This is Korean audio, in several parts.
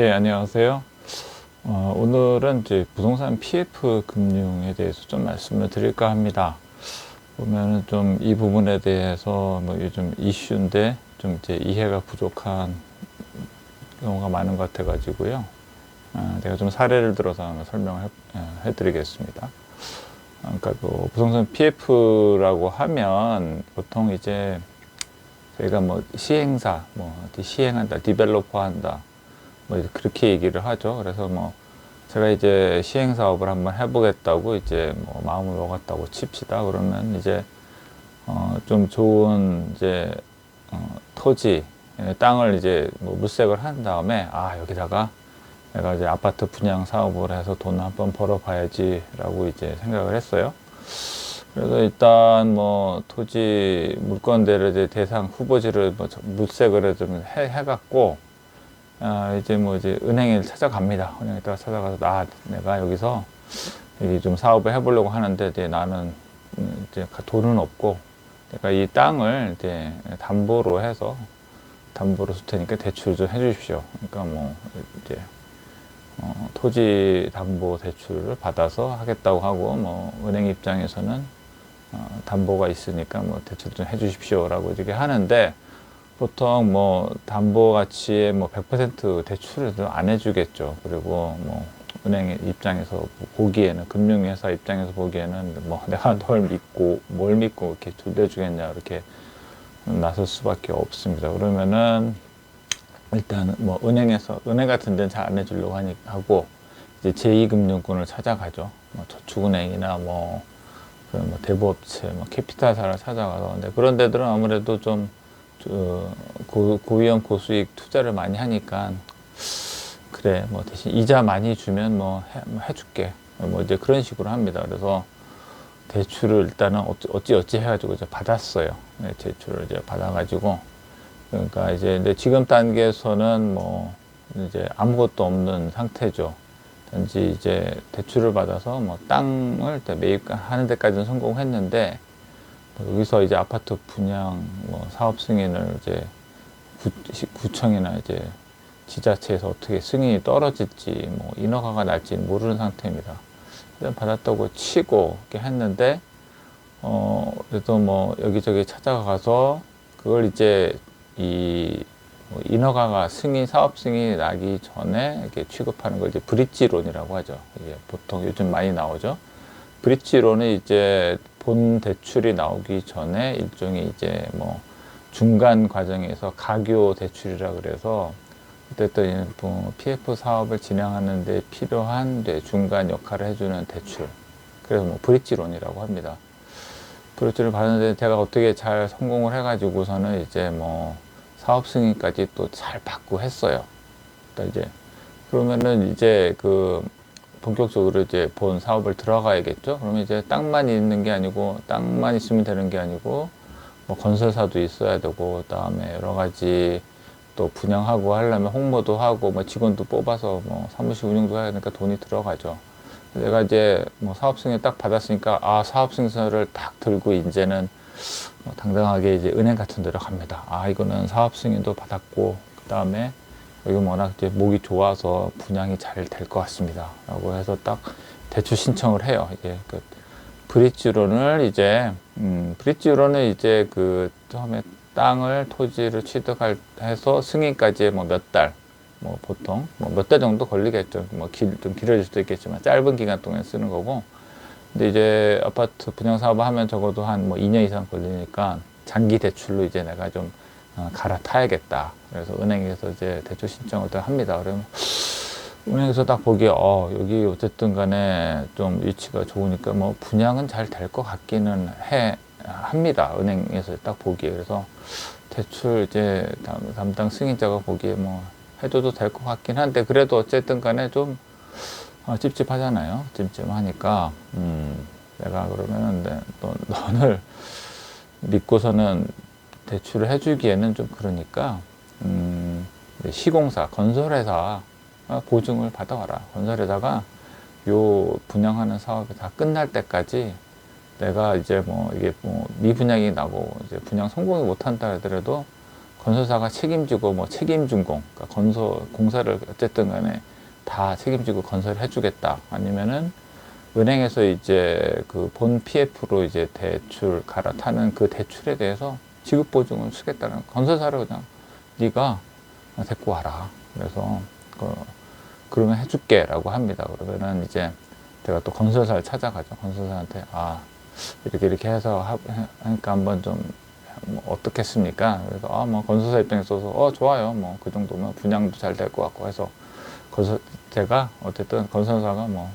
예, 안녕하세요. 어, 오늘은 이제 부동산 PF 금융에 대해서 좀 말씀을 드릴까 합니다. 보면은 좀 이 부분에 대해서 뭐 요즘 이슈인데 좀 이제 이해가 부족한 경우가 많은 것 같아가지고요. 아, 제가 좀 사례를 들어서 한번 설명을 해, 예, 해드리겠습니다. 아, 그러니까 뭐 부동산 PF라고 하면 보통 이제 저희가 뭐 시행사, 뭐 시행한다, 디벨로퍼 한다, 뭐 그렇게 얘기를 하죠. 그래서 뭐 제가 이제 시행 사업을 한번 해보겠다고 이제 뭐 마음을 먹었다고 칩시다. 그러면 이제 어 좀 좋은 이제 어 토지 예, 땅을 이제 뭐 물색을 한 다음에 아 여기다가 내가 이제 아파트 분양 사업을 해서 돈을 한번 벌어봐야지라고 이제 생각을 했어요. 그래서 일단 뭐 토지 물건대를 이제 대상 후보지를 뭐 물색을 좀 해, 해갖고 아, 이제 뭐 이제 은행에 찾아갑니다. 은행에 따라 찾아가서 나 내가 여기서 여기 좀 사업을 해보려고 하는데 이제 나는 음, 이제 돈은 없고 내가 이 땅을 이제 담보로 해서 담보로 줄 테니까 대출 좀 해주십시오. 그러니까 뭐 이제 어, 토지 담보 대출을 받아서 하겠다고 하고 뭐 은행 입장에서는 어, 담보가 있으니까 뭐 대출 좀 해주십시오라고 이렇게 하는데 보통 뭐 담보 가치의 뭐 100% 대출을 안 해주겠죠. 그리고 뭐 은행 입장에서 보기에는 금융회사 입장에서 보기에는 뭐 내가 널 믿고 뭘 믿고 이렇게 돌려주겠냐 이렇게 나설 수밖에 없습니다. 그러면은 일단 뭐 은행에서 은행 같은 데는 잘 안 해주려고 하니 하고 이제 제2금융권을 찾아가죠. 뭐 저축은행이나 뭐 그런 뭐 대부업체, 뭐 캐피탈사를 찾아가서 근데 그런 데들은 아무래도 좀 고, 고위험 고수익 투자를 많이 하니까 그래 뭐 대신 이자 많이 주면 뭐, 해, 뭐 해줄게. 뭐 이제 그런 식으로 합니다. 그래서 대출을 일단은 어찌 어찌, 어찌 해가지고 이제 받았어요. 네, 대출을 이제 받아가지고. 그러니까 이제 근데 지금 단계에서는 뭐 이제 아무것도 없는 상태죠. 단지 이제 대출을 받아서 뭐 땅을 매입하는 데까지는 성공했는데 여기서 이제 아파트 분양 뭐 사업 승인을 이제 구, 구청이나 이제 지자체에서 어떻게 승인이 떨어질지 뭐 인허가가 날지 모르는 상태입니다. 일단 받았다고 치고 이렇게 했는데 어 그래도 뭐 여기저기 찾아가서 그걸 이제 이뭐 인허가가 승인 사업 승인이 나기 전에 이렇게 취급하는 걸 이제 브릿지론이라고 하죠. 이게 보통 요즘 많이 나오죠. 브릿지론은 이제 본 대출이 나오기 전에 일종의 이제 뭐 중간 과정에서 가교 대출이라 그래서 어쨌든 뭐 PF 사업을 진행하는 데 필요한 중간 역할을 해주는 대출. 그래서 뭐 브릿지론이라고 합니다. 브릿지를 받는데 제가 어떻게 잘 성공을 해가지고서는 이제 뭐 사업 승인까지 또 잘 받고 했어요. 이제 그러면은 이제 그 본격적으로 이제 본 사업을 들어가야겠죠. 그러면 이제 땅만 있는 게 아니고 땅만 있으면 되는 게 아니고 뭐 건설사도 있어야 되고 그다음에 여러 가지 또 분양하고 하려면 홍보도 하고 뭐 직원도 뽑아서 뭐 사무실 운영도 해야 되니까 돈이 들어가죠. 내가 이제 뭐 사업 승인 딱 받았으니까 아 사업 승인서를 딱 들고 이제는 뭐 당당하게 이제 은행 같은 데로 갑니다. 아 이거는 사업 승인도 받았고 그 다음에 여기 워낙 이제 목이 좋아서 분양이 잘 될 것 같습니다. 라고 해서 딱 대출 신청을 해요. 이게 그 브릿지론을 이제, 음, 브릿지론은 이제 그 처음에 땅을, 토지를 취득할, 해서 승인까지 뭐 몇 달, 뭐 보통 뭐 몇 달 정도 걸리겠죠. 뭐 길, 좀 길어질 수도 있겠지만 짧은 기간 동안 쓰는 거고. 근데 이제 아파트 분양 사업을 하면 적어도 한 뭐 2년 이상 걸리니까 장기 대출로 이제 내가 좀 어, 갈아타야겠다. 그래서 은행에서 이제 대출 신청을 또 합니다. 그러면 은행에서 딱 보기에 어 여기 어쨌든 간에 좀 위치가 좋으니까 뭐 분양은 잘 될 것 같기는 해 합니다. 은행에서 딱 보기에 그래서 대출 이제 담 당 승인자가 보기에 뭐 해줘도 될 것 같긴 한데 그래도 어쨌든 간에 좀 어, 찝찝하잖아요. 찝찝하니까 음 내가 그러면은 네, 너, 너를 믿고서는 대출을 해주기에는 좀 그러니까 음, 시공사, 건설회사 보증을 받아와라. 건설회사가 요 분양하는 사업이 다 끝날 때까지 내가 이제 뭐 이게 뭐 미분양이 나고 이제 분양 성공이 못한다 하더라도 건설사가 책임지고 뭐 책임준공, 그러니까 건설 공사를 어쨌든 간에 다 책임지고 건설해 주겠다. 아니면은 은행에서 이제 그 본 PF로 이제 대출 갈아타는 그 대출에 대해서 지급 보증을 쓰겠다는 건설사를 그냥 네가 데리고 와라. 그래서 그 그러면 해줄게라고 합니다. 그러면은 이제 제가 또 건설사를 찾아가죠. 건설사한테 아 이렇게 이렇게 해서 하, 하니까 한번 좀 뭐 어떻겠습니까? 그래서 아 뭐 건설사 입장에서 어 좋아요. 뭐 그 정도면 분양도 잘 될 것 같고 해서 건설 제가 어쨌든 건설사가 뭐,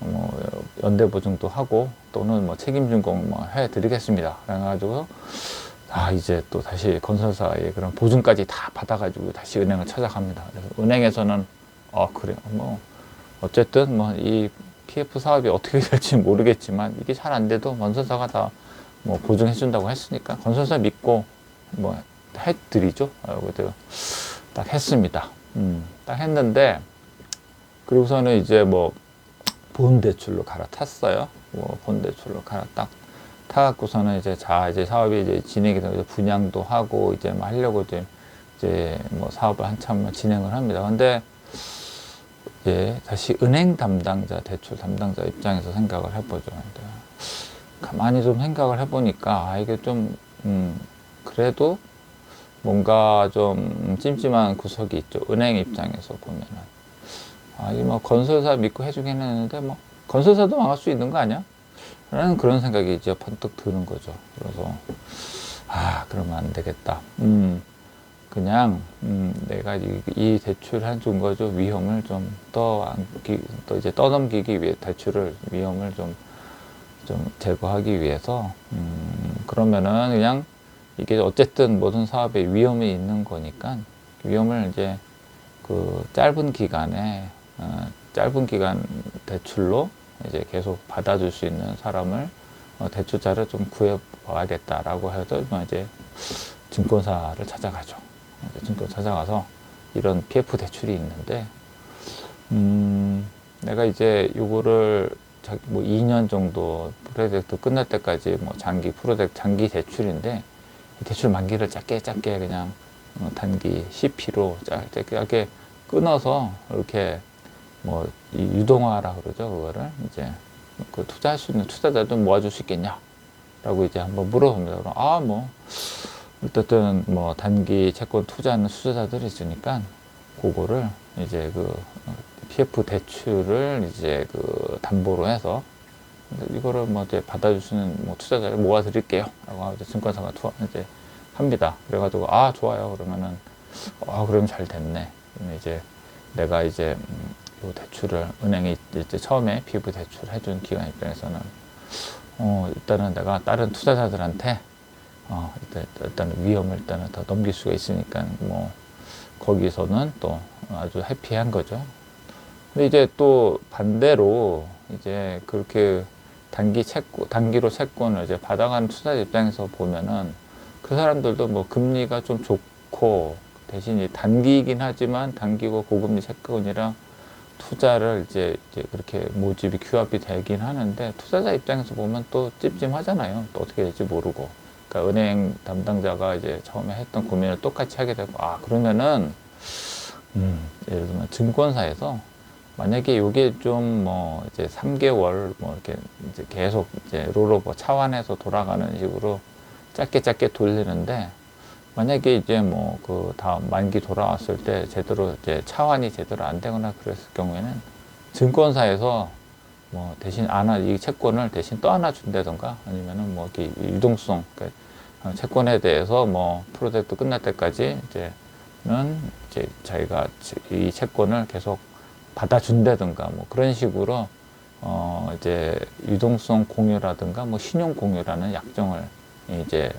뭐 연대 보증도 하고 또는 뭐 책임 준공 뭐 해드리겠습니다. 그래가지고 아 이제 또 다시 건설사의 그런 보증까지 다 받아가지고 다시 은행을 찾아갑니다. 그래서 은행에서는 어 그래 뭐 어쨌든 뭐 이 PF 사업이 어떻게 될지 모르겠지만 이게 잘 안 돼도 건설사가 다 뭐 보증해 준다고 했으니까 건설사 믿고 뭐 해드리죠. 그래서 딱 했습니다. 음, 딱 했는데 그리고서는 이제 뭐 본 대출로 갈아탔어요. 뭐본 대출로 갈아딱 타갖고서는 이제 자 이제 사업이 이제 진행이 되고 분양도 하고 이제 뭐 하려고 이제 이제 뭐 사업을 한참 진행을 합니다. 근데 예, 다시 은행 담당자, 대출 담당자 입장에서 생각을 해보죠. 근데 가만히 좀 생각을 해보니까, 아, 이게 좀, 음, 그래도 뭔가 좀 찜찜한 구석이 있죠. 은행 입장에서 보면은. 아, 이 뭐 건설사 믿고 해주긴 했는데, 뭐, 건설사도 망할 수 있는 거 아니야? 라는 그런 생각이 이제 번뜩 드는 거죠. 그래서, 아, 그러면 안 되겠다. 음, 그냥, 음, 내가 이, 이 대출한 준 거죠. 위험을 좀 떠안기, 또 이제 떠넘기기 위해 대출을, 위험을 좀, 좀 제거하기 위해서, 음, 그러면은 그냥 이게 어쨌든 모든 사업에 위험이 있는 거니까 위험을 이제 그 짧은 기간에 어, 짧은 기간 대출로 이제 계속 받아줄 수 있는 사람을 어, 대출자를 좀 구해 봐야겠다라고 해서 뭐 이제 증권사를 찾아가죠. 이제 증권 찾아가서 이런 PF 대출이 있는데 음, 내가 이제 요거를 뭐 2년 정도 프로젝트 끝날 때까지 뭐 장기 프로젝트 장기 대출인데 이 대출 만기를 짧게 짧게 그냥 어, 단기 CP로 짧게 짧게 끊어서 이렇게 뭐이 유동화라 그러죠 그거를 이제 그 투자할 수 있는 투자자 좀 모아줄 수 있겠냐라고 이제 한번 물어봅니다. 그럼 아뭐 어쨌든 뭐 단기 채권 투자하는 투자자들이 있으니까 그거를 이제 그 PF 대출을 이제 그 담보로 해서 이거를 뭐 이제 받아주시는 뭐 투자자를 모아드릴게요. 라고 이제 증권사가 투, 이제 합니다. 그래가지고, 아, 좋아요. 그러면은, 아, 그러면 잘 됐네. 그러면 이제 내가 이제, 음, 요 대출을, 은행이 이제 처음에 PF 대출 해준 기관 입장에서는, 어, 일단은 내가 다른 투자자들한테, 어, 일단, 일단은 위험을 일단은 더 넘길 수가 있으니까, 뭐, 거기서는 또 아주 해피한 거죠. 근데 이제 또 반대로 이제 그렇게 단기 채권, 단기로 채권을 이제 받아가는 투자자 입장에서 보면은 그 사람들도 뭐 금리가 좀 좋고 대신 이 단기이긴 하지만 단기고 고금리 채권이랑 투자를 이제, 이제 그렇게 모집이 규합이 되긴 하는데 투자자 입장에서 보면 또 찝찝하잖아요. 또 어떻게 될지 모르고. 그러니까 은행 담당자가 이제 처음에 했던 고민을 똑같이 하게 되고 아 그러면은 음, 예를 들면 증권사에서 만약에 이게 좀 뭐 이제 3개월 뭐 이렇게 이제 계속 이제 롤오버 차환해서 돌아가는 식으로 짧게 짧게 돌리는데 만약에 이제 뭐 그 다음 만기 돌아왔을 때 제대로 이제 차환이 제대로 안 되거나 그랬을 경우에는 증권사에서 뭐 대신 안아 이 채권을 대신 또 하나 준다던가 아니면은 뭐 이렇게 유동성 그러니까 채권에 대해서 뭐 프로젝트 끝날 때까지 이제는 이제 자기가 이 채권을 계속 받아준다든가 뭐 그런 식으로 어 이제 유동성 공유라든가 뭐 신용 공유라는 약정을 이제 에,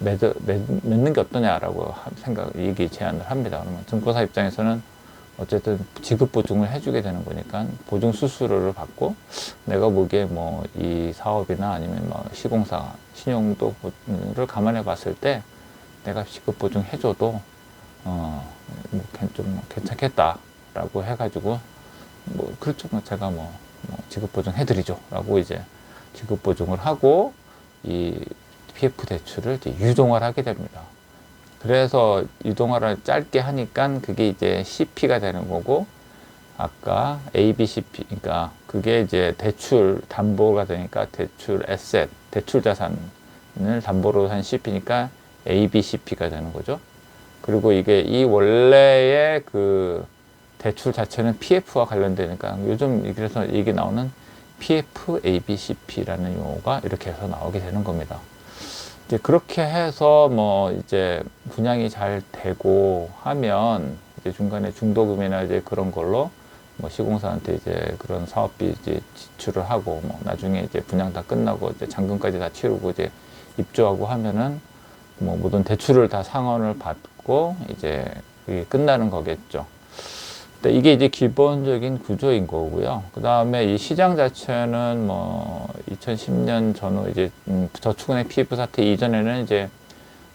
맺, 맺, 맺는 게 어떠냐라고 생각 얘기 제안을 합니다. 그러면 증권사 입장에서는 어쨌든 지급 보증을 해주게 되는 거니까 보증 수수료를 받고 내가 보기에 뭐 이 사업이나 아니면 뭐 시공사 신용도를 감안해 봤을 때 내가 지급 보증 해줘도 어뭐좀 괜찮겠다라고 해가지고 뭐 그렇죠 뭐 제가 뭐, 뭐 지급 보증 해드리죠라고 이제 지급 보증을 하고 이 PF 대출을 이제 유동화를 하게 됩니다. 그래서 유동화를 짧게 하니까 그게 이제 CP가 되는 거고 아까 ABCP 그러니까 그게 이제 대출 담보가 되니까 대출 에셋 대출 자산을 담보로 한 CP니까 ABCP가 되는 거죠. 그리고 이게 이 원래의 그 대출 자체는 PF와 관련되니까 요즘 그래서 얘기 나오는 PF ABCP라는 용어가 이렇게 해서 나오게 되는 겁니다. 이제 그렇게 해서 뭐 이제 분양이 잘 되고 하면 이제 중간에 중도금이나 이제 그런 걸로 뭐 시공사한테 이제 그런 사업비 이제 지출을 하고 뭐 나중에 이제 분양 다 끝나고 이제 잔금까지 다 치르고 이제 입주하고 하면은 뭐 모든 대출을 다 상환을 받고 이제 그게 끝나는 거겠죠. 근데 이게 이제 기본적인 구조인 거고요. 그 다음에 이 시장 자체는 뭐 2010년 전후 이제 음, 저축은행 PF 사태 이전에는 이제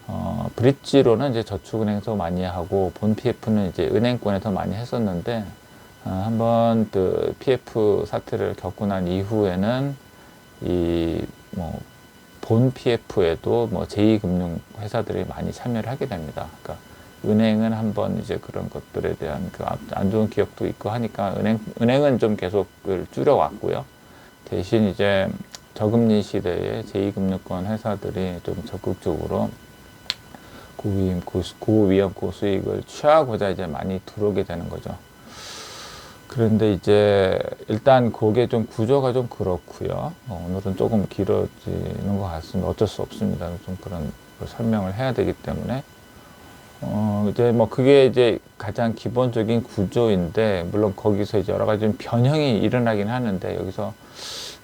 어, 브릿지로는 이제 저축은행에서 많이 하고 본 PF는 이제 은행권에서 많이 했었는데 어, 한번 그 PF 사태를 겪고 난 이후에는 이 뭐 본 PF에도 뭐 제2금융 회사들이 많이 참여를 하게 됩니다. 그러니까 은행은 한번 이제 그런 것들에 대한 그 안 좋은 기억도 있고 하니까 은행 은행은 좀 계속 그 줄여왔고요. 대신 이제 저금리 시대에 제2금융권 회사들이 좀 적극적으로 고위험, 고수, 고위험, 고수익을 취하고자 이제 많이 들어오게 되는 거죠. 그런데 이제 일단 그게 좀 구조가 좀 그렇고요. 어, 오늘은 조금 길어지는 것 같습니다. 어쩔 수 없습니다. 좀 그런 걸 설명을 해야 되기 때문에. 어, 이제 뭐 그게 이제 가장 기본적인 구조인데, 물론 거기서 이제 여러 가지 좀 변형이 일어나긴 하는데, 여기서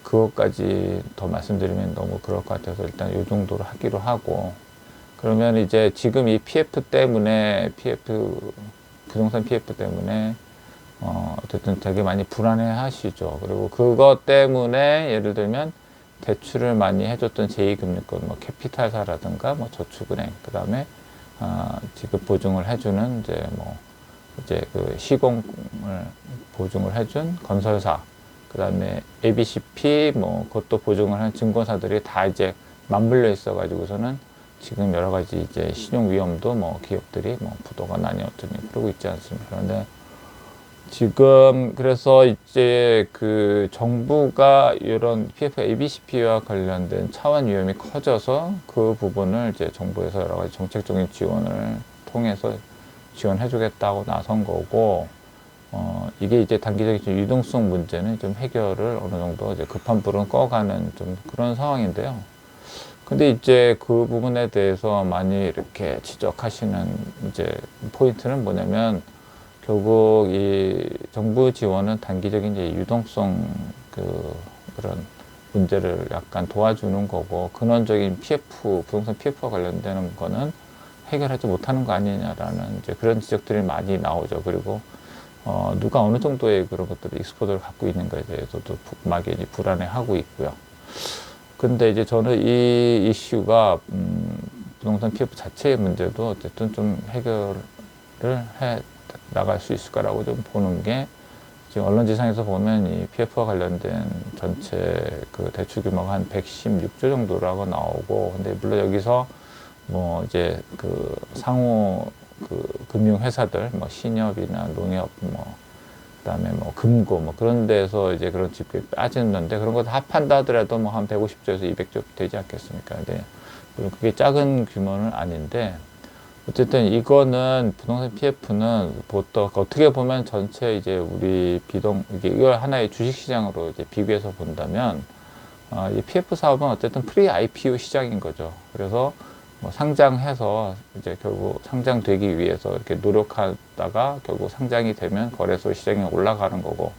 그것까지 더 말씀드리면 너무 그럴 것 같아서 일단 이 정도로 하기로 하고, 그러면 이제 지금 이 PF 때문에, PF, 부동산 PF 때문에, 어, 어쨌든 되게 많이 불안해 하시죠. 그리고 그것 때문에 예를 들면 대출을 많이 해줬던 제2금융권, 뭐 캐피탈사라든가 뭐 저축은행, 그 다음에 아, 지급 보증을 해주는 이제 뭐 이제 그 시공을 보증을 해준 건설사, 그 다음에 ABCP 뭐 그것도 보증을 한 증권사들이 다 이제 맞물려 있어가지고서는 지금 여러 가지 이제 신용 위험도 뭐 기업들이 뭐 부도가 나니 어쩌니 그러고 있지 않습니까? 그런데 지금 그래서 이제 그 정부가 이런 PF ABCP와 관련된 차원 위험이 커져서 그 부분을 이제 정부에서 여러 가지 정책적인 지원을 통해서 지원해 주겠다고 나선 거고 어 이게 이제 단기적인 좀 유동성 문제는 좀 해결을 어느 정도 이제 급한 불은 꺼가는 좀 그런 상황인데요. 근데 이제 그 부분에 대해서 많이 이렇게 지적하시는 이제 포인트는 뭐냐면 결국 이 정부 지원은 단기적인 이제 유동성 그 그런 문제를 약간 도와주는 거고 근원적인 PF 부동산 PF와 관련되는 거는 해결하지 못하는 거 아니냐라는 이제 그런 지적들이 많이 나오죠. 그리고 어, 누가 어느 정도의 그런 것들을 익스포드를 갖고 있는가에 대해서도 막연히 불안해하고 있고요. 근데 이제 저는 이 이슈가 음, 부동산 PF 자체의 문제도 어쨌든 좀 해결을 해 나갈 수 있을 거라고 좀 보는 게 지금 언론지상에서 보면 이 PF와 관련된 전체 그 대출 규모가 한 116조 정도라고 나오고 근데 물론 여기서 뭐 이제 그 상호 그 금융 회사들 뭐 신협이나 농협 뭐 그다음에 뭐 금고 뭐 그런 데서 이제 그런 집이 빠지는데 그런 거다 합한다 하더라도 뭐 한 150조에서 200조 되지 않겠습니까? 근데 그게 작은 규모는 아닌데 어쨌든 이거는 부동산 PF는 보통 어떻게 보면 전체 이제 우리 비동 이게 이걸 하나의 주식 시장으로 이제 비교해서 본다면 어, 이 PF 사업은 어쨌든 프리 IPO 시장인 거죠. 그래서 뭐 상장해서 이제 결국 상장되기 위해서 이렇게 노력하다가 결국 상장이 되면 거래소 시장에 올라가는 거고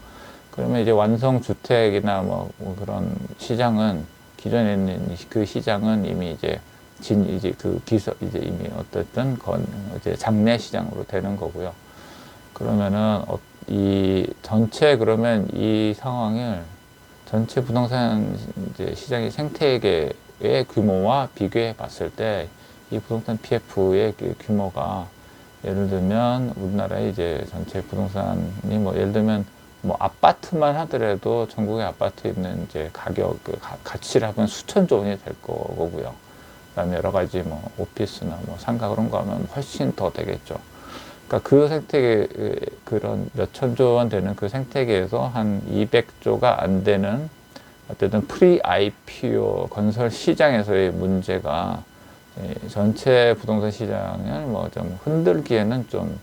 그러면 이제 완성 주택이나 뭐 그런 시장은 기존에 있는 그 시장은 이미 이제 진 이제 그 기서 이제 이미 어떻든 건 이제 장내 시장으로 되는 거고요. 그러면은 어, 이 전체 그러면 이 상황을 전체 부동산 이제 시장의 생태계의 규모와 비교해 봤을 때 이 부동산 PF의 그 규모가 예를 들면 우리나라의 이제 전체 부동산이 뭐 예를 들면 뭐 아파트만 하더라도 전국의 아파트 있는 이제 가격 그 가, 가치를 하면 수천조 원이 될 거고요. 그다음에 여러 가지 뭐 오피스나 뭐 상가 그런 거 하면 훨씬 더 되겠죠. 그러니까 그 생태계 그런 몇 천조 원 되는 그 생태계에서 한 200조가 안 되는 어쨌든 프리 IPO 건설 시장에서의 문제가 이 전체 부동산 시장을 뭐 좀 흔들기에는 좀,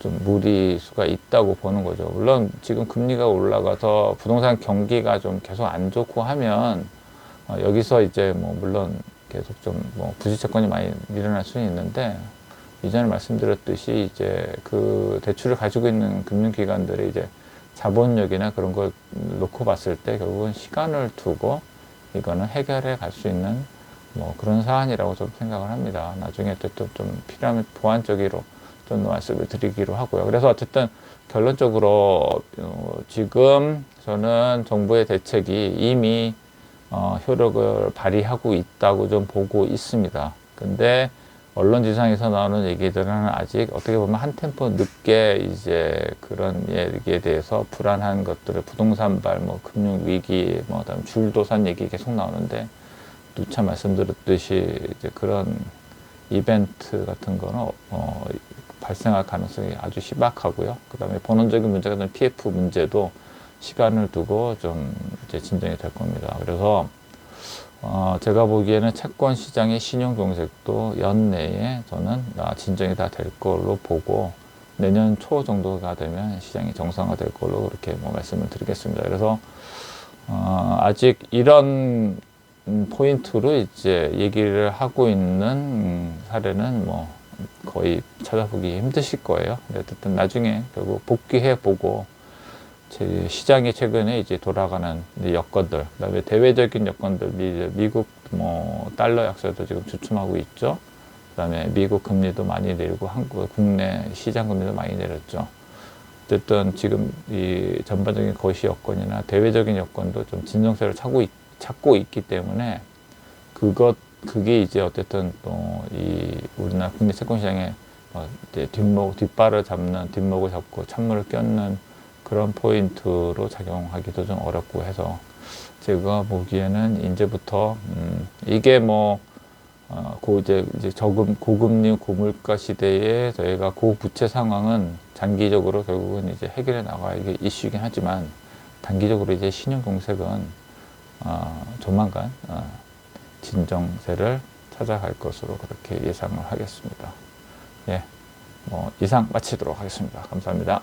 좀 무리수가 있다고 보는 거죠. 물론 지금 금리가 올라가서 부동산 경기가 좀 계속 안 좋고 하면 어, 여기서 이제 뭐 물론 계속 좀 뭐 부실채권이 많이 일어날 수는 있는데 이전에 말씀드렸듯이 이제 그 대출을 가지고 있는 금융기관들이 이제 자본력이나 그런 걸 놓고 봤을 때 결국은 시간을 두고 이거는 해결해 갈 수 있는 뭐 그런 사안이라고 좀 생각을 합니다. 나중에 또좀 필요하면 보완적으로 좀 말씀을 드리기로 하고요. 그래서 어쨌든 결론적으로 어, 지금 저는 정부의 대책이 이미 어, 효력을 발휘하고 있다고 좀 보고 있습니다. 근데 언론 지상에서 나오는 얘기들은 아직 어떻게 보면 한 템포 늦게 이제 그런 얘기에 대해서 불안한 것들을 부동산발, 뭐 금융 위기, 뭐 그다음 줄도산 얘기 계속 나오는데 누차 말씀드렸듯이 이제 그런 이벤트 같은 거는 어, 발생할 가능성이 아주 희박하고요. 그 다음에 본원적인 문제가 된 PF 문제도 시간을 두고 좀 이제 진정이 될 겁니다. 그래서 어, 제가 보기에는 채권 시장의 신용 경색도 연내에 저는 아, 진정이 다 될 걸로 보고 내년 초 정도가 되면 시장이 정상화 될 걸로 그렇게 뭐 말씀을 드리겠습니다. 그래서 어, 아직 이런 음, 포인트로 이제 얘기를 하고 있는 음, 사례는 뭐 거의 찾아보기 힘드실 거예요. 어쨌든 나중에 결국 복귀해 보고 제 시장이 최근에 이제 돌아가는 여건들, 그다음에 대외적인 여건들, 미, 미국 뭐 달러 약세도 지금 주춤하고 있죠. 그다음에 미국 금리도 많이 내리고 한국 국내 시장 금리도 많이 내렸죠. 어쨌든 지금 이 전반적인 거시 여건이나 대외적인 여건도 좀 진정세를 찾고, 있, 찾고 있기 때문에 그것 그게 이제 어쨌든 또 이 우리나라 국내 채권 시장에 어 이제 뒷목 뒷발을 잡는 뒷목을 잡고 찬물을 꼈는 그런 포인트로 작용하기도 좀 어렵고 해서 제가 보기에는 이제부터 음 이게 뭐 어, 이제 저금 고금리 고물가 시대에 저희가 고부채 상황은 장기적으로 결국은 이제 해결해 나가야 이게 이슈이긴 하지만 단기적으로 이제 신용 공색은 어, 조만간 어, 진정세를 찾아갈 것으로 그렇게 예상을 하겠습니다. 예, 뭐 이상 마치도록 하겠습니다. 감사합니다.